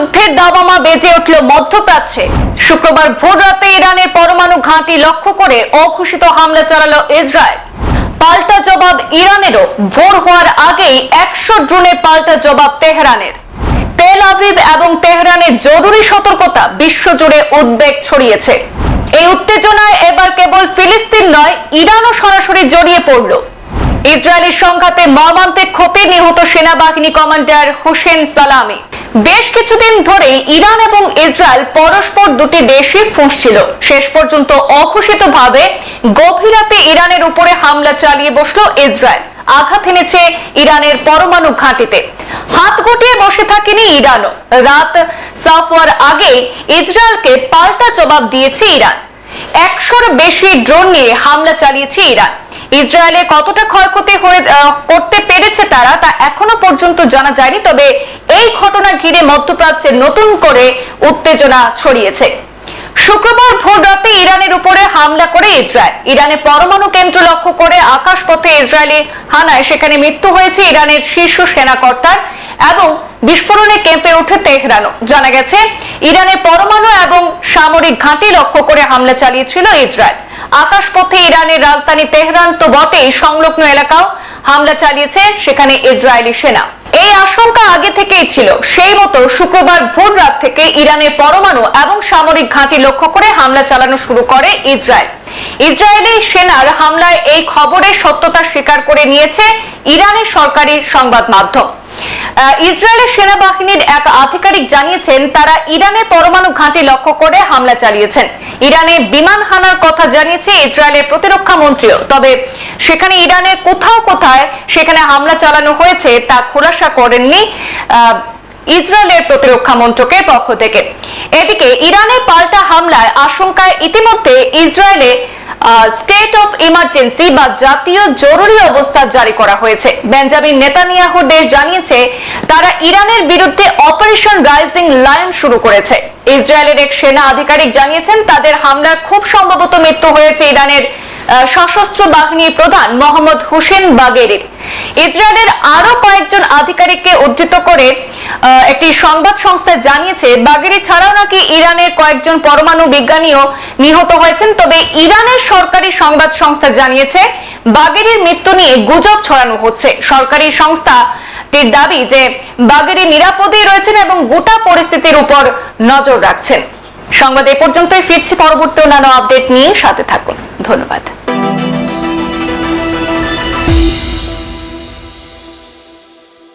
যুদ্ধের দাবামা বেজে উঠল মধ্যপ্রাচ্যে। শুক্রবার ভোর রাতে ইরানের পরমাণু ঘাঁটি লক্ষ্য করে অঘোষিত হামলা চালালো ইসরায়েল। পাল্টা জবাব ইরানেরও। ভোর হওয়ার আগেই একশো ড্রোনে পাল্টা জবাব তেহরানের। তেল আভিভ এবং তেহরানের জরুরি সতর্কতা বিশ্বজুড়ে উদ্বেগ ছড়িয়েছে। এই উত্তেজনায় এবার কেবল ফিলিস্তিন নয়, ইরানও সরাসরি জড়িয়ে পড়ল। ইসরায়েলের সংঘাতে মর্মান্তিক ক্ষতি নিহত সেনাবাহিনী কমান্ডার হুসেন সালামি। বেশ কিছুদিন ধরে ইরান এবং ইসরায়েল পরস্পর দুটি দেশই ফুঁসছিল। শেষ পর্যন্ত অঘোষিতভাবে গভীর রাতে ইরানের উপরে হামলা চালিয়ে বসল ইসরায়েল। আঘাত এনেছে ইরানের পরমাণু ঘাঁটিতে। হাত গুটিয়ে বসে থাকেনি ইরানও। রাত সাফ হওয়ার আগে ইসরায়েলকে পাল্টা জবাব দিয়েছে ইরান। একশোর বেশি ড্রোন নিয়ে হামলা চালিয়েছে ইরান। ইসরায়েলে কতটা ক্ষয়ক্ষতি তা এখনও পর্যন্ত জানা যায়নি, তবে এই ঘটনা ঘিরে মধ্যপ্রাচ্যে নতুন করে উত্তেজনা ছড়িয়েছে। শুক্রবার ভোর রাতে ইরানের উপরে হামলা করে ইসরায়েল। ইরানের পরমাণু কেন্দ্র লক্ষ্য করে আকাশপথে ইসরায়েলি হানায় সেখানে মৃত্যু হয়েছে ইরানের শীর্ষ সেনাকর্তার এবং বিস্ফোরণে কেঁপে ওঠে তেহরানও। জানা গেছে ইরানের পরমাণু এবং সামরিক ঘাঁটি লক্ষ্য করে হামলা চালিয়েছিল ইসরায়েল। আকাশপথে ইরানের রাজধানী তেহরান তো বটেই, সংলগ্ন এলাকাও হামলা চালিয়েছে সেখানে ইসরায়েলি সেনা। এই আশঙ্কা আগে থেকেই ছিল। সেই মতো শুক্রবার ভোর রাত থেকে ইরানের পরমাণু এবং সামরিক ঘাঁটি লক্ষ্য করে হামলা চালানো শুরু করে ইসরায়েল। ইসরায়েলি সেনার হামলায় এই খবরের সত্যতা স্বীকার করে নিয়েছে ইরানের সরকারি সংবাদ মাধ্যম। ইসরায়েলের সেনাবাহিনীর এক আধিকারিক জানিয়েছেন, তারা ইরানের পরমাণু ঘাঁটি লক্ষ্য করে হামলা চালিয়েছেন। ইরানে বিমান হানার কথা জানিয়েছে ইসরায়েলের প্রতিরক্ষা মন্ত্রীও। তবে সেখানে ইরানের কোথাও কোথায় সেখানে হামলা চালানো হয়েছে তা খোলাসা করেননি ইসরায়েলের প্রতিরক্ষা মন্ত্রকের পক্ষ থেকে। এদিকে ইরানের পাল্টা হামলায় আশঙ্কায় ইতিমধ্যে ইসরায়েলে স্টেট অফ ইমার্জেন্সি বা জাতীয় জরুরি অবস্থা জারি করা হয়েছে। বেঞ্জামিন নেতানিয়াহু দেশ জানিয়েছে, তারা ইরানের বিরুদ্ধে অপারেশন রাইজিং লায়ন শুরু করেছে। ইসরায়েলের এক সেনা আধিকারিক জানিয়েছেন, তাদের হামলা খুব সম্ভবত মৃত্যু হয়েছে ইরানের সশস্ত্র বাহিনীর প্রধান মোহাম্মদ হুসেন বাগেরির। ইসরায়েলের আরও কয়েকজন আধিকারিককে উদ্ধৃত করে একটি সংবাদ সংস্থা জানিয়েছে, বাগেরি ছাড়াও নাকি ইরানের কয়েকজন পরমাণু বিজ্ঞানীও নিহত হয়েছেন। তবে ইরানের সরকারি সংবাদ সংস্থা জানিয়েছে, বাগেরির মৃত্যু নিয়ে গুজব ছড়ানো হচ্ছে। সরকারি সংস্থাটির দাবি যে, বাগেরি নিরাপদেই রয়েছেন এবং গোটা পরিস্থিতির উপর নজর রাখছেন। সংবাদ এ পর্যন্তই, ফিরছি পরবর্তী অন্যান্য আপডেট নিয়ে সাথে থাকুন। ধন্যবাদ।